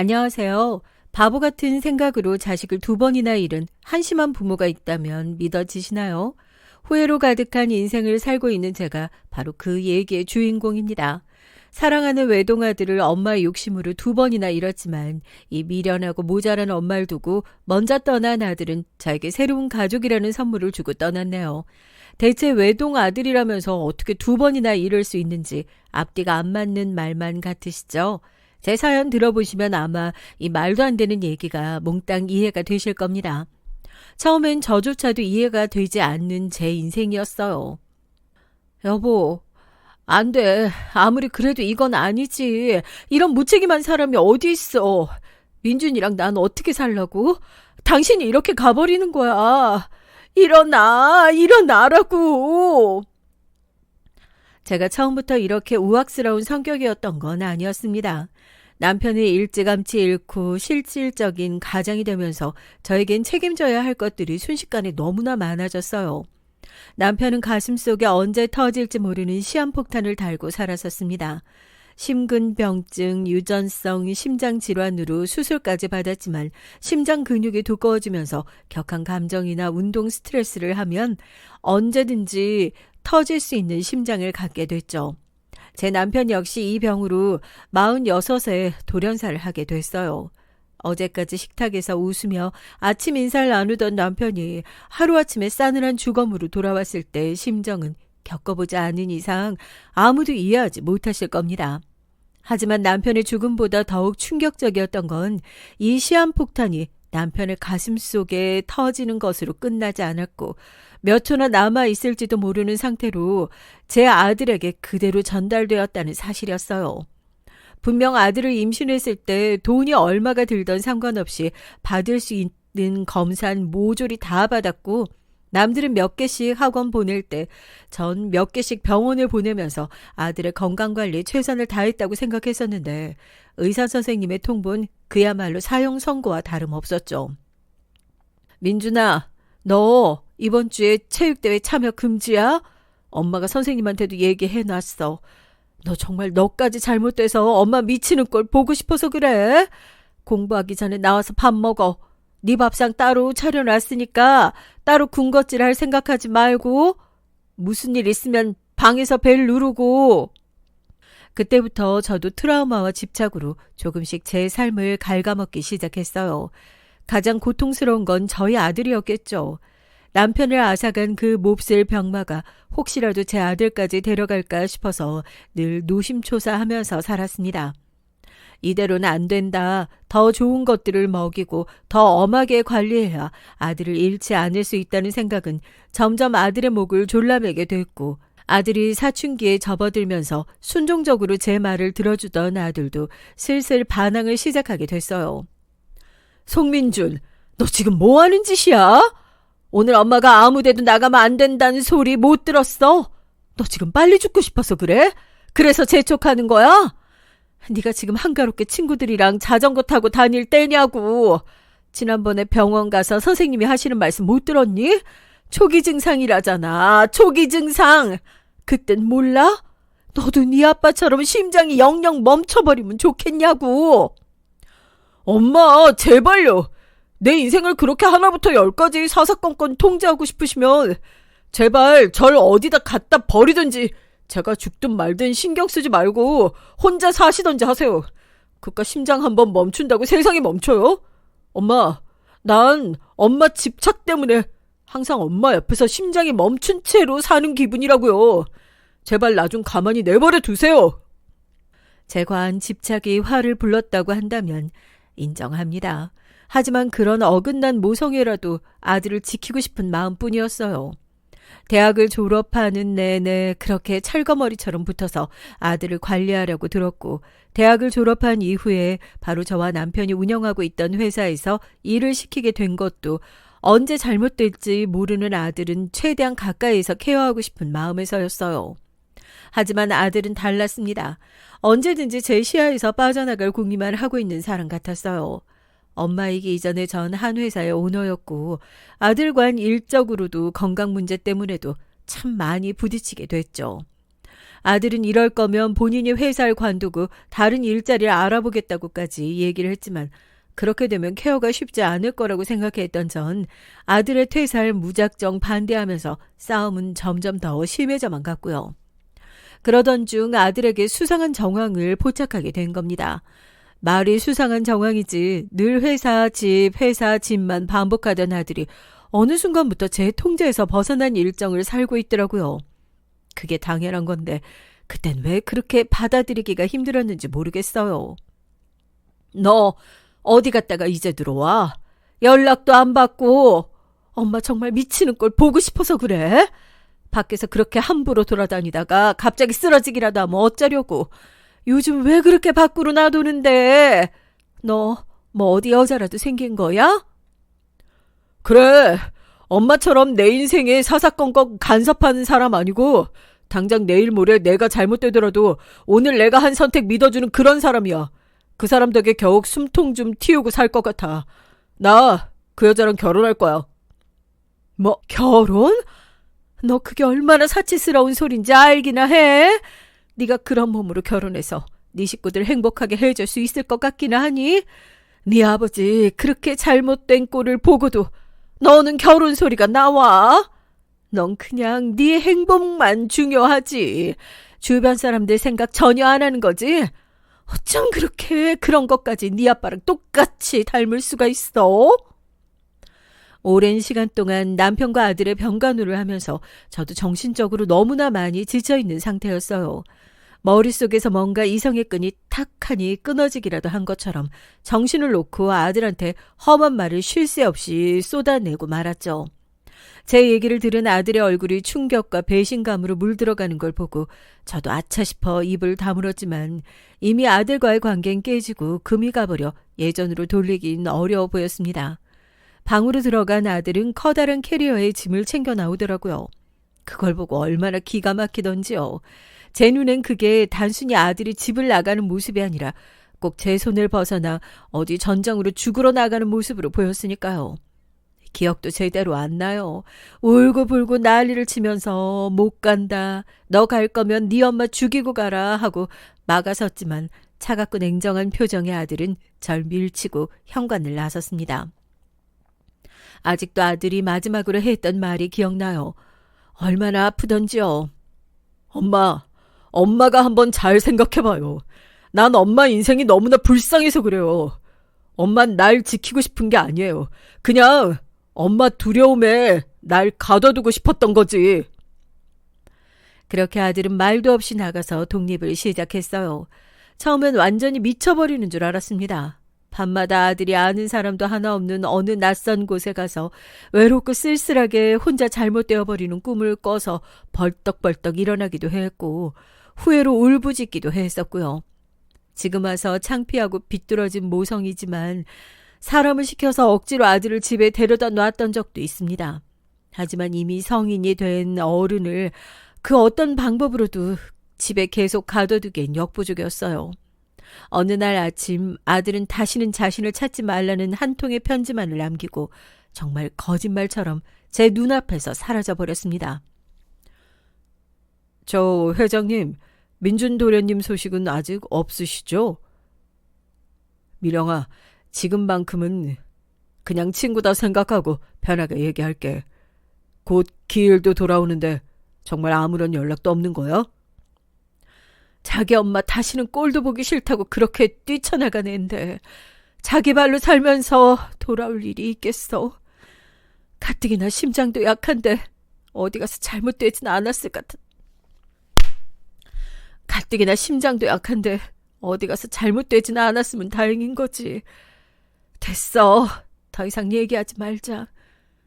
안녕하세요. 바보 같은 생각으로 자식을 두 번이나 잃은 한심한 부모가 있다면 믿어지시나요? 후회로 가득한 인생을 살고 있는 제가 바로 그 얘기의 주인공입니다. 사랑하는 외동아들을 엄마의 욕심으로 두 번이나 잃었지만 이 미련하고 모자란 엄마를 두고 먼저 떠난 아들은 저에게 새로운 가족이라는 선물을 주고 떠났네요. 대체 외동아들이라면서 어떻게 두 번이나 잃을 수 있는지 앞뒤가 안 맞는 말만 같으시죠? 제 사연 들어보시면 아마 이 말도 안 되는 얘기가 몽땅 이해가 되실 겁니다. 처음엔 저조차도 이해가 되지 않는 제 인생이었어요. 여보, 안 돼. 아무리 그래도 이건 아니지. 이런 무책임한 사람이 어디 있어. 민준이랑 난 어떻게 살라고? 당신이 이렇게 가버리는 거야. 일어나, 일어나라고. 제가 처음부터 이렇게 우악스러운 성격이었던 건 아니었습니다. 남편을 일찌감치 잃고 실질적인 가장이 되면서 저에겐 책임져야 할 것들이 순식간에 너무나 많아졌어요. 남편은 가슴 속에 언제 터질지 모르는 시한폭탄을 달고 살았었습니다. 심근병증, 유전성 심장질환으로 수술까지 받았지만 심장 근육이 두꺼워지면서 격한 감정이나 운동 스트레스를 하면 언제든지 터질 수 있는 심장을 갖게 됐죠. 제 남편 역시 이 병으로 46에 돌연사를 하게 됐어요. 어제까지 식탁에서 웃으며 아침 인사를 나누던 남편이 하루아침에 싸늘한 주검으로 돌아왔을 때 심정은 겪어보지 않은 이상 아무도 이해하지 못하실 겁니다. 하지만 남편의 죽음보다 더욱 충격적이었던 건 이 시한폭탄이 남편의 가슴 속에 터지는 것으로 끝나지 않았고 몇 초나 남아 있을지도 모르는 상태로 제 아들에게 그대로 전달되었다는 사실이었어요. 분명 아들을 임신했을 때 돈이 얼마가 들던 상관없이 받을 수 있는 검사는 모조리 다 받았고 남들은 몇 개씩 학원 보낼 때 전 몇 개씩 병원을 보내면서 아들의 건강관리에 최선을 다했다고 생각했었는데 의사 선생님의 통보는 그야말로 사형 선고와 다름없었죠. 민준아, 너 이번 주에 체육대회 참여 금지야? 엄마가 선생님한테도 얘기해놨어. 너 정말 너까지 잘못돼서 엄마 미치는 걸 보고 싶어서 그래? 공부하기 전에 나와서 밥 먹어. 네 밥상 따로 차려놨으니까 따로 군것질 할 생각하지 말고 무슨 일 있으면 방에서 벨 누르고 그때부터 저도 트라우마와 집착으로 조금씩 제 삶을 갉아먹기 시작했어요. 가장 고통스러운 건 저희 아들이었겠죠. 남편을 앗아간 그 몹쓸 병마가 혹시라도 제 아들까지 데려갈까 싶어서 늘 노심초사하면서 살았습니다. 이대로는 안 된다. 더 좋은 것들을 먹이고 더 엄하게 관리해야 아들을 잃지 않을 수 있다는 생각은 점점 아들의 목을 졸라매게 됐고 아들이 사춘기에 접어들면서 순종적으로 제 말을 들어주던 아들도 슬슬 반항을 시작하게 됐어요. 송민준, 너 지금 뭐 하는 짓이야? 오늘 엄마가 아무 데도 나가면 안 된다는 소리 못 들었어? 너 지금 빨리 죽고 싶어서 그래? 그래서 재촉하는 거야? 네가 지금 한가롭게 친구들이랑 자전거 타고 다닐 때냐고. 지난번에 병원 가서 선생님이 하시는 말씀 못 들었니? 초기 증상이라잖아. 초기 증상. 그땐 몰라? 너도 네 아빠처럼 심장이 영영 멈춰버리면 좋겠냐고. 엄마, 제발요. 내 인생을 그렇게 하나부터 열까지 사사건건 통제하고 싶으시면 제발 절 어디다 갖다 버리든지 제가 죽든 말든 신경 쓰지 말고 혼자 사시던지 하세요. 그깟 심장 한번 멈춘다고 세상이 멈춰요? 엄마, 난 엄마 집착 때문에 항상 엄마 옆에서 심장이 멈춘 채로 사는 기분이라고요. 제발 나 좀 가만히 내버려 두세요. 제 과한 집착이 화를 불렀다고 한다면 인정합니다. 하지만 그런 어긋난 모성애라도 아들을 지키고 싶은 마음뿐이었어요. 대학을 졸업하는 내내 그렇게 철거머리처럼 붙어서 아들을 관리하려고 들었고, 대학을 졸업한 이후에 바로 저와 남편이 운영하고 있던 회사에서 일을 시키게 된 것도 언제 잘못될지 모르는 아들은 최대한 가까이에서 케어하고 싶은 마음에서였어요. 하지만 아들은 달랐습니다. 언제든지 제 시야에서 빠져나갈 궁리만 하고 있는 사람 같았어요. 엄마이기 이전에 전 한 회사의 오너였고 아들과는 일적으로도 건강 문제 때문에도 참 많이 부딪히게 됐죠. 아들은 이럴 거면 본인이 회사를 관두고 다른 일자리를 알아보겠다고까지 얘기를 했지만 그렇게 되면 케어가 쉽지 않을 거라고 생각했던 전 아들의 퇴사를 무작정 반대하면서 싸움은 점점 더 심해져만 갔고요. 그러던 중 아들에게 수상한 정황을 포착하게 된 겁니다. 말이 수상한 정황이지 늘 회사 집 회사 집만 반복하던 아들이 어느 순간부터 제 통제에서 벗어난 일정을 살고 있더라고요. 그게 당연한 건데 그땐 왜 그렇게 받아들이기가 힘들었는지 모르겠어요. 너 어디 갔다가 이제 들어와? 연락도 안 받고 엄마 정말 미치는 걸 보고 싶어서 그래? 밖에서 그렇게 함부로 돌아다니다가 갑자기 쓰러지기라도 하면 어쩌려고. 요즘 왜 그렇게 밖으로 나도는데? 너 뭐 어디 여자라도 생긴 거야? 그래. 엄마처럼 내 인생에 사사건건 간섭하는 사람 아니고 당장 내일 모레 내가 잘못되더라도 오늘 내가 한 선택 믿어주는 그런 사람이야. 그 사람 덕에 겨우 숨통 좀 틔우고 살 것 같아. 나 그 여자랑 결혼할 거야. 뭐 결혼? 너 그게 얼마나 사치스러운 소린지 알기나 해? 네가 그런 몸으로 결혼해서 네 식구들 행복하게 해줄 수 있을 것 같기나 하니? 네 아버지 그렇게 잘못된 꼴을 보고도 너는 결혼 소리가 나와? 넌 그냥 네 행복만 중요하지. 주변 사람들 생각 전혀 안 하는 거지? 어쩜 그렇게 그런 것까지 네 아빠랑 똑같이 닮을 수가 있어? 오랜 시간 동안 남편과 아들의 병간호를 하면서 저도 정신적으로 너무나 많이 지쳐 있는 상태였어요. 머릿속에서 뭔가 이성의 끈이 탁하니 끊어지기라도 한 것처럼 정신을 놓고 아들한테 험한 말을 쉴 새 없이 쏟아내고 말았죠. 제 얘기를 들은 아들의 얼굴이 충격과 배신감으로 물들어가는 걸 보고 저도 아차 싶어 입을 다물었지만 이미 아들과의 관계는 깨지고 금이 가버려 예전으로 돌리긴 어려워 보였습니다. 방으로 들어간 아들은 커다란 캐리어에 짐을 챙겨 나오더라고요. 그걸 보고 얼마나 기가 막히던지요. 제 눈엔 그게 단순히 아들이 집을 나가는 모습이 아니라 꼭 제 손을 벗어나 어디 전장으로 죽으러 나가는 모습으로 보였으니까요. 기억도 제대로 안 나요. 울고불고 난리를 치면서 못 간다. 너 갈 거면 네 엄마 죽이고 가라 하고 막아섰지만 차갑고 냉정한 표정의 아들은 절 밀치고 현관을 나섰습니다. 아직도 아들이 마지막으로 했던 말이 기억나요. 얼마나 아프던지요. 엄마, 엄마가 한번 잘 생각해봐요. 난 엄마 인생이 너무나 불쌍해서 그래요. 엄만 날 지키고 싶은 게 아니에요. 그냥 엄마 두려움에 날 가둬두고 싶었던 거지. 그렇게 아들은 말도 없이 나가서 독립을 시작했어요. 처음엔 완전히 미쳐버리는 줄 알았습니다. 밤마다 아들이 아는 사람도 하나 없는 어느 낯선 곳에 가서 외롭고 쓸쓸하게 혼자 잘못되어 버리는 꿈을 꿔서 벌떡벌떡 일어나기도 했고 후회로 울부짖기도 했었고요. 지금 와서 창피하고 비뚤어진 모성이지만 사람을 시켜서 억지로 아들을 집에 데려다 놨던 적도 있습니다. 하지만 이미 성인이 된 어른을 그 어떤 방법으로도 집에 계속 가둬두기엔 역부족이었어요. 어느 날 아침 아들은 다시는 자신을 찾지 말라는 한 통의 편지만을 남기고 정말 거짓말처럼 제 눈앞에서 사라져 버렸습니다. 저 회장님, 민준 도련님 소식은 아직 없으시죠? 미령아, 지금만큼은 그냥 친구다 생각하고 편하게 얘기할게. 곧 기일도 돌아오는데 정말 아무런 연락도 없는 거야? 자기 엄마 다시는 꼴도 보기 싫다고 그렇게 뛰쳐나간 애인데 자기 발로 살면서 돌아올 일이 있겠어. 가뜩이나 심장도 약한데 어디 가서 잘못되진 않았을 같은. 가뜩이나 심장도 약한데 어디 가서 잘못되진 않았으면 다행인 거지. 됐어. 더 이상 얘기하지 말자.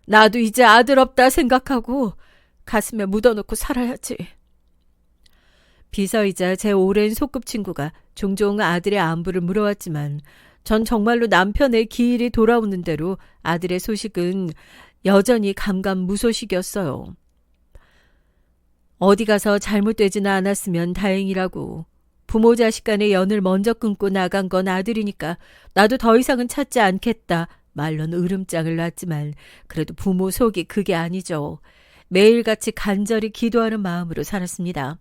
나도 이제 아들 없다 생각하고 가슴에 묻어놓고 살아야지. 비서이자 제 오랜 소꿉친구가 종종 아들의 안부를 물어왔지만 전 정말로 남편의 기일이 돌아오는 대로 아들의 소식은 여전히 감감무소식이었어요. 어디 가서 잘못되지는 않았으면 다행이라고. 부모 자식 간의 연을 먼저 끊고 나간 건 아들이니까 나도 더 이상은 찾지 않겠다. 말론 으름장을 놨지만 그래도 부모 속이 그게 아니죠. 매일같이 간절히 기도하는 마음으로 살았습니다.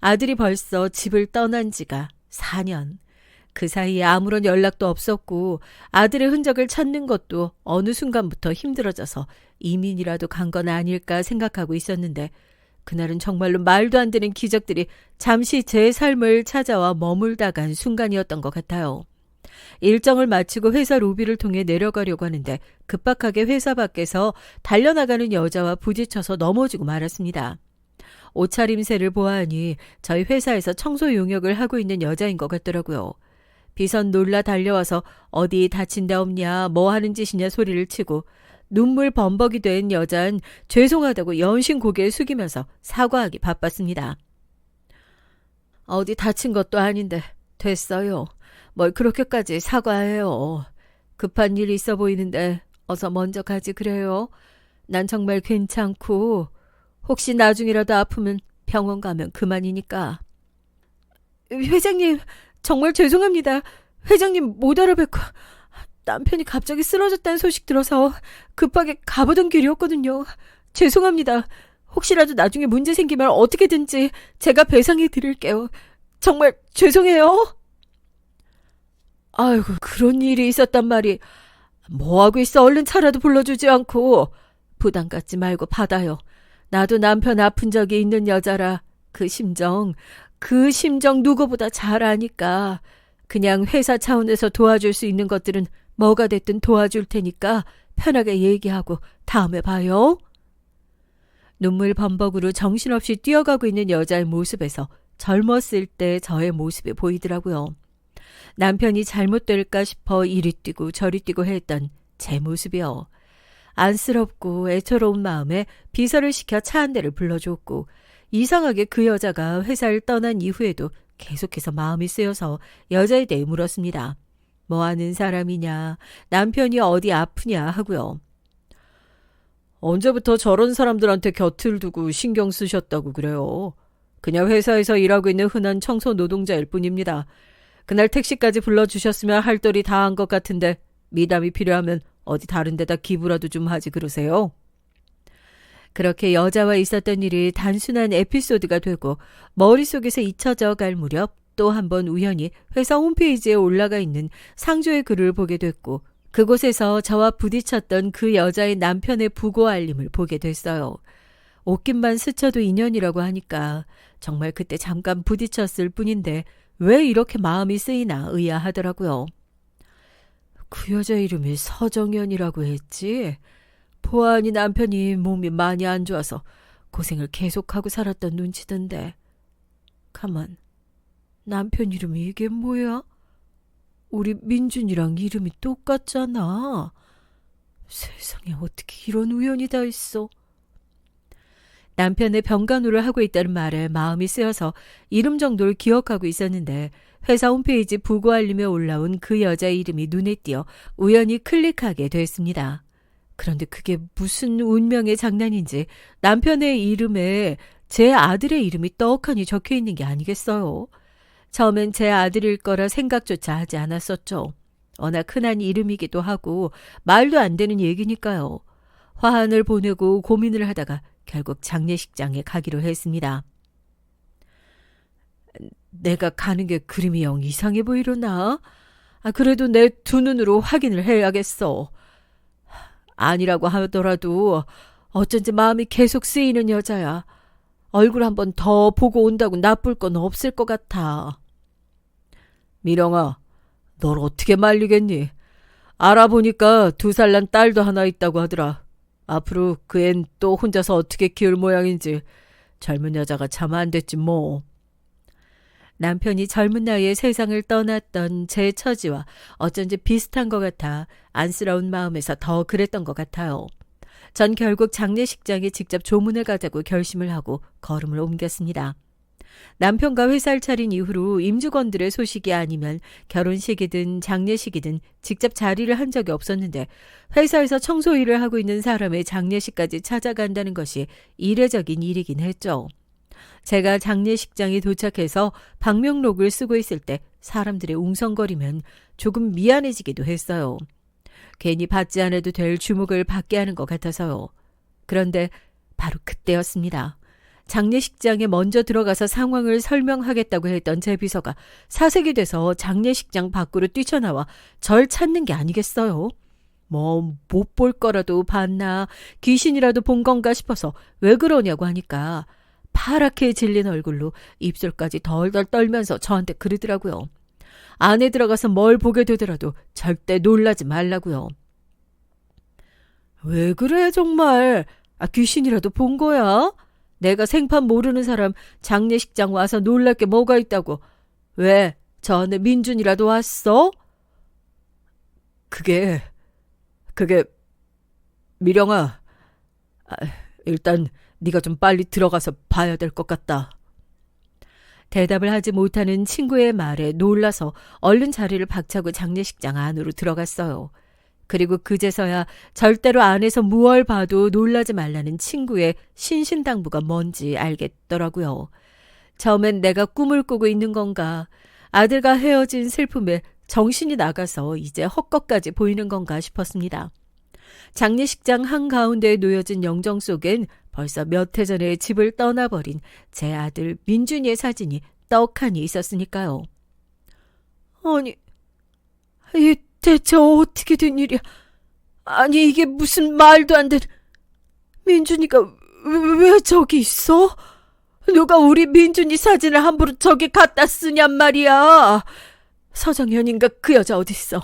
아들이 벌써 집을 떠난 지가 4년. 그 사이에 아무런 연락도 없었고 아들의 흔적을 찾는 것도 어느 순간부터 힘들어져서 이민이라도 간 건 아닐까 생각하고 있었는데 그날은 정말로 말도 안 되는 기적들이 잠시 제 삶을 찾아와 머물다 간 순간이었던 것 같아요. 일정을 마치고 회사 로비를 통해 내려가려고 하는데 급박하게 회사 밖에서 달려나가는 여자와 부딪혀서 넘어지고 말았습니다. 옷차림새를 보아하니 저희 회사에서 청소 용역을 하고 있는 여자인 것 같더라고요. 비선 놀라 달려와서 어디 다친 데 없냐, 뭐 하는 짓이냐 소리를 치고 눈물 범벅이 된 여자는 죄송하다고 연신 고개를 숙이면서 사과하기 바빴습니다. 어디 다친 것도 아닌데 됐어요. 뭘 그렇게까지 사과해요. 급한 일 있어 보이는데 어서 먼저 가지 그래요. 난 정말 괜찮고 혹시 나중이라도 아프면 병원 가면 그만이니까. 회장님, 정말 죄송합니다. 회장님 못 알아뵙고 남편이 갑자기 쓰러졌다는 소식 들어서 급하게 가보던 길이었거든요. 죄송합니다. 혹시라도 나중에 문제 생기면 어떻게든지 제가 배상해 드릴게요. 정말 죄송해요. 아이고, 그런 일이 있었단 말이. 뭐하고 있어? 얼른 차라도 불러주지 않고. 부담 갖지 말고 받아요. 나도 남편 아픈 적이 있는 여자라 그 심정, 그 심정 누구보다 잘 아니까. 그냥 회사 차원에서 도와줄 수 있는 것들은 뭐가 됐든 도와줄 테니까 편하게 얘기하고 다음에 봐요. 눈물 범벅으로 정신없이 뛰어가고 있는 여자의 모습에서 젊었을 때 저의 모습이 보이더라고요. 남편이 잘못될까 싶어 이리 뛰고 저리 뛰고 했던 제 모습이요. 안쓰럽고 애처로운 마음에 비서를 시켜 차 한 대를 불러줬고 이상하게 그 여자가 회사를 떠난 이후에도 계속해서 마음이 쓰여서 여자에 대해 물었습니다. 뭐 하는 사람이냐, 남편이 어디 아프냐 하고요. 언제부터 저런 사람들한테 곁을 두고 신경 쓰셨다고 그래요. 그냥 회사에서 일하고 있는 흔한 청소 노동자일 뿐입니다. 그날 택시까지 불러주셨으면 할 돌이 다한 것 같은데 미담이 필요하면 어디 다른 데다 기부라도 좀 하지 그러세요. 그렇게 여자와 있었던 일이 단순한 에피소드가 되고 머릿속에서 잊혀져 갈 무렵 또 한 번 우연히 회사 홈페이지에 올라가 있는 상조의 글을 보게 됐고 그곳에서 저와 부딪혔던 그 여자의 남편의 부고 알림을 보게 됐어요. 옷깃만 스쳐도 인연이라고 하니까 정말 그때 잠깐 부딪혔을 뿐인데 왜 이렇게 마음이 쓰이나 의아하더라고요. 그 여자 이름이 서정연이라고 했지. 보아하니 남편이 몸이 많이 안 좋아서 고생을 계속하고 살았던 눈치던데. 가만, 남편 이름이 이게 뭐야? 우리 민준이랑 이름이 똑같잖아. 세상에 어떻게 이런 우연이 다 있어. 남편의 병간호를 하고 있다는 말에 마음이 쓰여서 이름 정도를 기억하고 있었는데 회사 홈페이지 부고 알림에 올라온 그 여자 이름이 눈에 띄어 우연히 클릭하게 됐습니다. 그런데 그게 무슨 운명의 장난인지 남편의 이름에 제 아들의 이름이 떡하니 적혀 있는 게 아니겠어요. 처음엔 제 아들일 거라 생각조차 하지 않았었죠. 워낙 흔한 이름이기도 하고 말도 안 되는 얘기니까요. 화환을 보내고 고민을 하다가 결국 장례식장에 가기로 했습니다. 내가 가는 게 그림이 영 이상해 보이려나? 아, 그래도 내 두 눈으로 확인을 해야겠어. 아니라고 하더라도 어쩐지 마음이 계속 쓰이는 여자야. 얼굴 한 번 더 보고 온다고 나쁠 건 없을 것 같아. 미령아, 널 어떻게 말리겠니? 알아보니까 두 살 난 딸도 하나 있다고 하더라. 앞으로 그 앤 또 혼자서 어떻게 키울 모양인지 젊은 여자가 참 안 됐지 뭐. 남편이 젊은 나이에 세상을 떠났던 제 처지와 어쩐지 비슷한 것 같아 안쓰러운 마음에서 더 그랬던 것 같아요. 전 결국 장례식장에 직접 조문을 가자고 결심을 하고 걸음을 옮겼습니다. 남편과 회사를 차린 이후로 임직원들의 소식이 아니면 결혼식이든 장례식이든 직접 자리를 한 적이 없었는데 회사에서 청소 일을 하고 있는 사람의 장례식까지 찾아간다는 것이 이례적인 일이긴 했죠. 제가 장례식장에 도착해서 방명록을 쓰고 있을 때 사람들의 웅성거리면 조금 미안해지기도 했어요. 괜히 받지 않아도 될 주목을 받게 하는 것 같아서요. 그런데 바로 그때였습니다. 장례식장에 먼저 들어가서 상황을 설명하겠다고 했던 제 비서가 사색이 돼서 장례식장 밖으로 뛰쳐나와 절 찾는 게 아니겠어요? 뭐, 못 볼 거라도 봤나, 귀신이라도 본 건가 싶어서 왜 그러냐고 하니까 파랗게 질린 얼굴로 입술까지 덜덜 떨면서 저한테 그러더라고요. 안에 들어가서 뭘 보게 되더라도 절대 놀라지 말라고요. 왜 그래, 정말? 아, 귀신이라도 본 거야? 내가 생판 모르는 사람 장례식장 와서 놀랄 게 뭐가 있다고. 왜? 저 안에 민준이라도 왔어? 그게, 그게, 미령아. 아, 일단 네가 좀 빨리 들어가서 봐야 될 것 같다. 대답을 하지 못하는 친구의 말에 놀라서 얼른 자리를 박차고 장례식장 안으로 들어갔어요. 그리고 그제서야 절대로 안에서 무얼 봐도 놀라지 말라는 친구의 신신당부가 뭔지 알겠더라고요. 처음엔 내가 꿈을 꾸고 있는 건가, 아들과 헤어진 슬픔에 정신이 나가서 이제 헛것까지 보이는 건가 싶었습니다. 장례식장 한가운데에 놓여진 영정 속엔 벌써 몇 해 전에 집을 떠나버린 제 아들 민준이의 사진이 떡하니 있었으니까요. 아니, 이 대체 어떻게 된 일이야? 아니, 이게 무슨 말도 안 되는. 민준이가 왜, 왜 저기 있어? 누가 우리 민준이 사진을 함부로 저기 갖다 쓰냔 말이야. 서정현인가 그 여자 어딨어?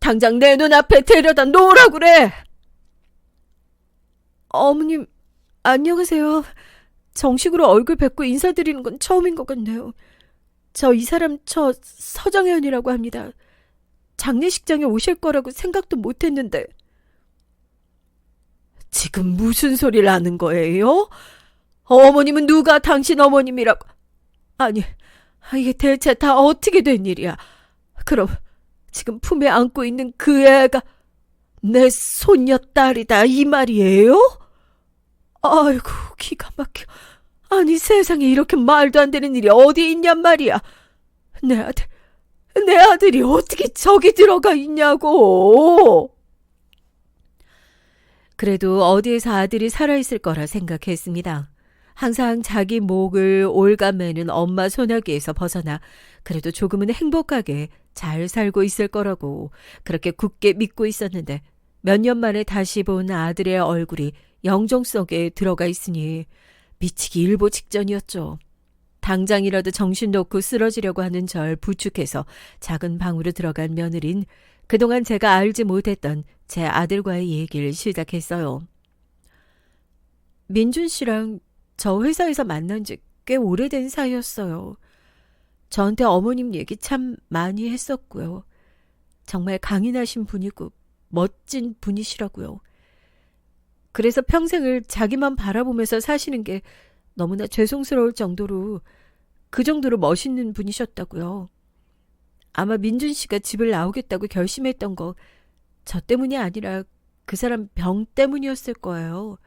당장 내 눈앞에 데려다 놓으라 그래. 어머님, 안녕하세요. 정식으로 얼굴 뵙고 인사드리는 건 처음인 것 같네요. 저 이 사람 저 서정현이라고 합니다. 장례식장에 오실 거라고 생각도 못 했는데. 지금 무슨 소리를 하는 거예요? 어머님은 누가 당신 어머님이라고. 아니, 이게 대체 다 어떻게 된 일이야? 그럼 지금 품에 안고 있는 그 애가 내 손녀딸이다 이 말이에요? 아이고 기가 막혀. 아니 세상에 이렇게 말도 안 되는 일이 어디 있냔 말이야. 내 아들, 내 아들이 어떻게 저기 들어가 있냐고. 그래도 어디에서 아들이 살아있을 거라 생각했습니다. 항상 자기 목을 올가매는 엄마 소나기에서 벗어나 그래도 조금은 행복하게 잘 살고 있을 거라고 그렇게 굳게 믿고 있었는데 몇 년 만에 다시 본 아들의 얼굴이 영정 속에 들어가 있으니 미치기 일보 직전이었죠. 당장이라도 정신 놓고 쓰러지려고 하는 절 부축해서 작은 방으로 들어간 며느린 그동안 제가 알지 못했던 제 아들과의 얘기를 시작했어요. 민준 씨랑 저 회사에서 만난 지 꽤 오래된 사이였어요. 저한테 어머님 얘기 참 많이 했었고요. 정말 강인하신 분이고 멋진 분이시라고요. 그래서 평생을 자기만 바라보면서 사시는 게 너무나 죄송스러울 정도로 그 정도로 멋있는 분이셨다고요. 아마 민준 씨가 집을 나오겠다고 결심했던 거 저 때문이 아니라 그 사람 병 때문이었을 거예요.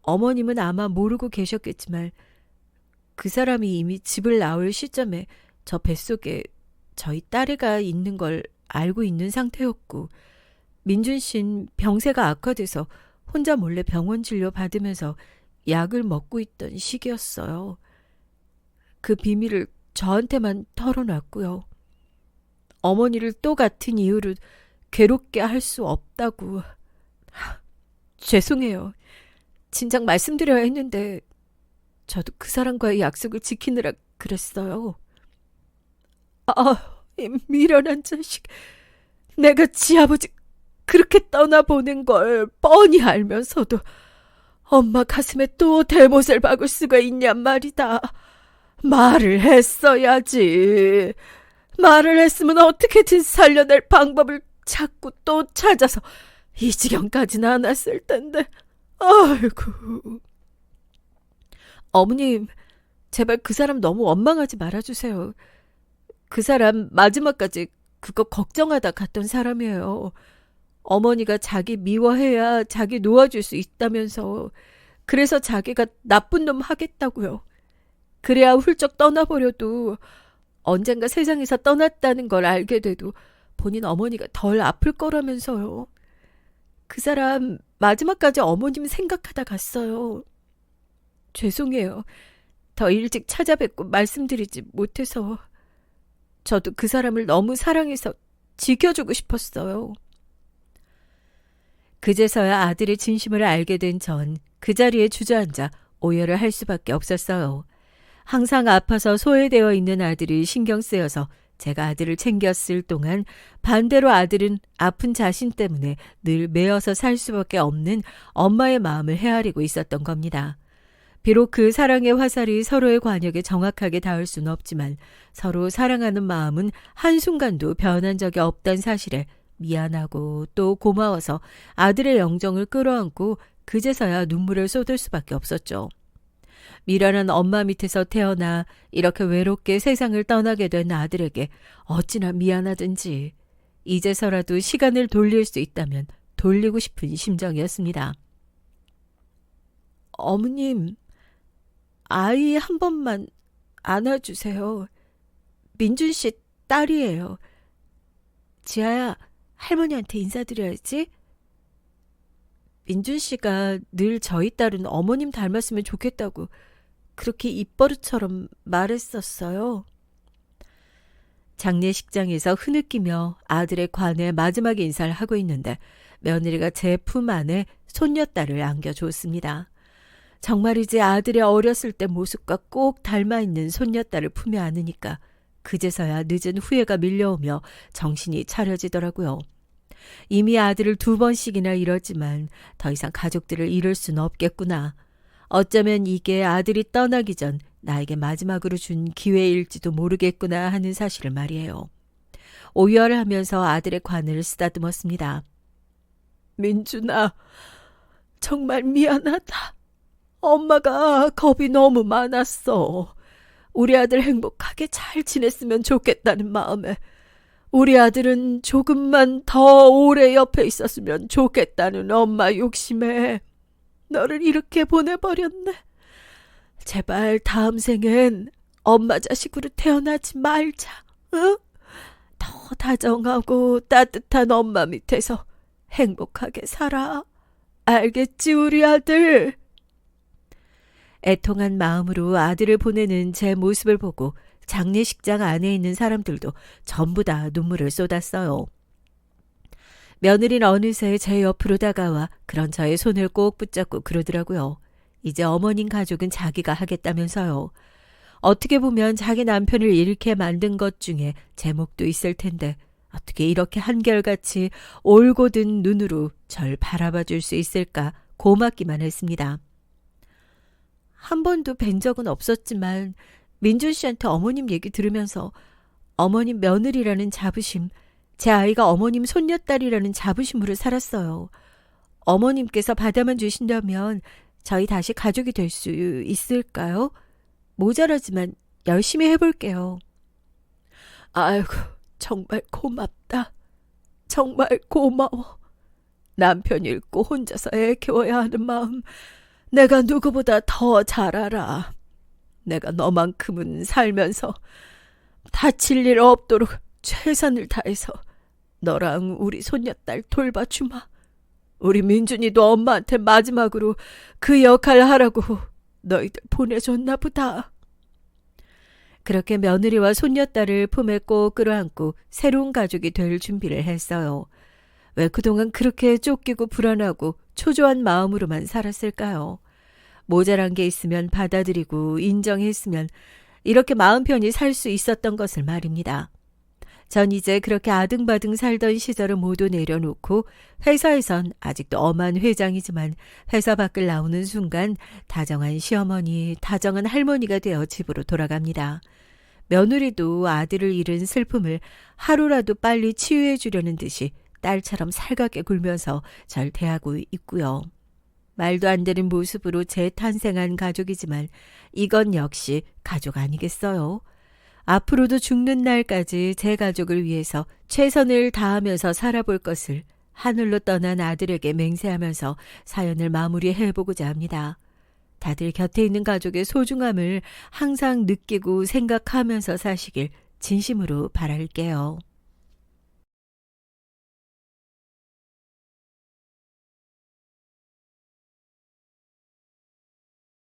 어머님은 아마 모르고 계셨겠지만 그 사람이 이미 집을 나올 시점에 저 뱃속에 저희 딸애가 있는 걸 알고 있는 상태였고 민준 씨는 병세가 악화돼서 혼자 몰래 병원 진료 받으면서 약을 먹고 있던 시기였어요. 그 비밀을 저한테만 털어놨고요. 어머니를 또 같은 이유로 괴롭게 할 수 없다고. 하, 죄송해요. 진작 말씀드려야 했는데 저도 그 사람과의 약속을 지키느라 그랬어요. 아, 이 미련한 자식. 내가 지 아버지 그렇게 떠나보낸 걸 뻔히 알면서도 엄마 가슴에 또 대못을 박을 수가 있냔 말이다. 말을 했어야지. 말을 했으면 어떻게든 살려낼 방법을 자꾸 또 찾아서 이 지경까지는 안 왔을 텐데. 아이고. 어머님, 제발 그 사람 너무 원망하지 말아주세요. 그 사람 마지막까지 그거 걱정하다 갔던 사람이에요. 어머니가 자기 미워해야 자기 놓아줄 수 있다면서. 그래서 자기가 나쁜 놈 하겠다고요. 그래야 훌쩍 떠나버려도 언젠가 세상에서 떠났다는 걸 알게 돼도 본인 어머니가 덜 아플 거라면서요. 그 사람 마지막까지 어머님 생각하다 갔어요. 죄송해요. 더 일찍 찾아뵙고 말씀드리지 못해서. 저도 그 사람을 너무 사랑해서 지켜주고 싶었어요. 그제서야 아들의 진심을 알게 된 전 그 자리에 주저앉아 오열을 할 수밖에 없었어요. 항상 아파서 소외되어 있는 아들이 신경 쓰여서 제가 아들을 챙겼을 동안 반대로 아들은 아픈 자신 때문에 늘 매어서 살 수밖에 없는 엄마의 마음을 헤아리고 있었던 겁니다. 비록 그 사랑의 화살이 서로의 관역에 정확하게 닿을 수는 없지만 서로 사랑하는 마음은 한순간도 변한 적이 없다는 사실에 미안하고 또 고마워서 아들의 영정을 끌어안고 그제서야 눈물을 쏟을 수밖에 없었죠. 미련한 엄마 밑에서 태어나 이렇게 외롭게 세상을 떠나게 된 아들에게 어찌나 미안하든지 이제서라도 시간을 돌릴 수 있다면 돌리고 싶은 심정이었습니다. 어머님, 아이 한 번만 안아주세요. 민준 씨 딸이에요. 지아야, 할머니한테 인사드려야지. 민준 씨가 늘 저희 딸은 어머님 닮았으면 좋겠다고 그렇게 입버릇처럼 말했었어요. 장례식장에서 흐느끼며 아들의 관에 마지막 인사를 하고 있는데 며느리가 제 품 안에 손녀딸을 안겨줬습니다. 정말이지 아들의 어렸을 때 모습과 꼭 닮아 있는 손녀딸을 품에 안으니까 그제서야 늦은 후회가 밀려오며 정신이 차려지더라고요. 이미 아들을 두 번씩이나 잃었지만 더 이상 가족들을 잃을 수는 없겠구나. 어쩌면 이게 아들이 떠나기 전 나에게 마지막으로 준 기회일지도 모르겠구나 하는 사실을 말이에요. 오열하면서 아들의 관을 쓰다듬었습니다. 민준아, 정말 미안하다. 엄마가 겁이 너무 많았어. 우리 아들 행복하게 잘 지냈으면 좋겠다는 마음에 우리 아들은 조금만 더 오래 옆에 있었으면 좋겠다는 엄마 욕심에 너를 이렇게 보내버렸네. 제발 다음 생엔 엄마 자식으로 태어나지 말자. 응? 더 다정하고 따뜻한 엄마 밑에서 행복하게 살아. 알겠지, 우리 아들? 애통한 마음으로 아들을 보내는 제 모습을 보고 장례식장 안에 있는 사람들도 전부 다 눈물을 쏟았어요. 며느리는 어느새 제 옆으로 다가와 그런 저의 손을 꼭 붙잡고 그러더라고요. 이제 어머님 가족은 자기가 하겠다면서요. 어떻게 보면 자기 남편을 잃게 만든 것 중에 제목도 있을 텐데 어떻게 이렇게 한결같이 올곧은 눈으로 절 바라봐 줄 수 있을까 고맙기만 했습니다. 한 번도 뵌 적은 없었지만 민준 씨한테 어머님 얘기 들으면서 어머님 며느리라는 자부심, 제 아이가 어머님 손녀딸이라는 자부심으로 살았어요. 어머님께서 받아만 주신다면 저희 다시 가족이 될 수 있을까요? 모자라지만 열심히 해볼게요. 아이고, 정말 고맙다. 정말 고마워. 남편 잃고 혼자서 애 키워야 하는 마음, 내가 누구보다 더 잘 알아. 내가 너만큼은 살면서 다칠 일 없도록 최선을 다해서 너랑 우리 손녀딸 돌봐주마. 우리 민준이도 엄마한테 마지막으로 그 역할 하라고 너희들 보내줬나 보다. 그렇게 며느리와 손녀딸을 품에 꼭 끌어안고 새로운 가족이 될 준비를 했어요. 왜 그동안 그렇게 쫓기고 불안하고 초조한 마음으로만 살았을까요? 모자란 게 있으면 받아들이고 인정했으면 이렇게 마음 편히 살 수 있었던 것을 말입니다. 전 이제 그렇게 아등바등 살던 시절을 모두 내려놓고 회사에선 아직도 엄한 회장이지만 회사 밖을 나오는 순간 다정한 시어머니, 다정한 할머니가 되어 집으로 돌아갑니다. 며느리도 아들을 잃은 슬픔을 하루라도 빨리 치유해 주려는 듯이 딸처럼 살갑게 굴면서 절 대하고 있고요. 말도 안 되는 모습으로 재탄생한 가족이지만 이건 역시 가족 아니겠어요? 앞으로도 죽는 날까지 제 가족을 위해서 최선을 다하면서 살아볼 것을 하늘로 떠난 아들에게 맹세하면서 사연을 마무리해 보고자 합니다. 다들 곁에 있는 가족의 소중함을 항상 느끼고 생각하면서 사시길 진심으로 바랄게요.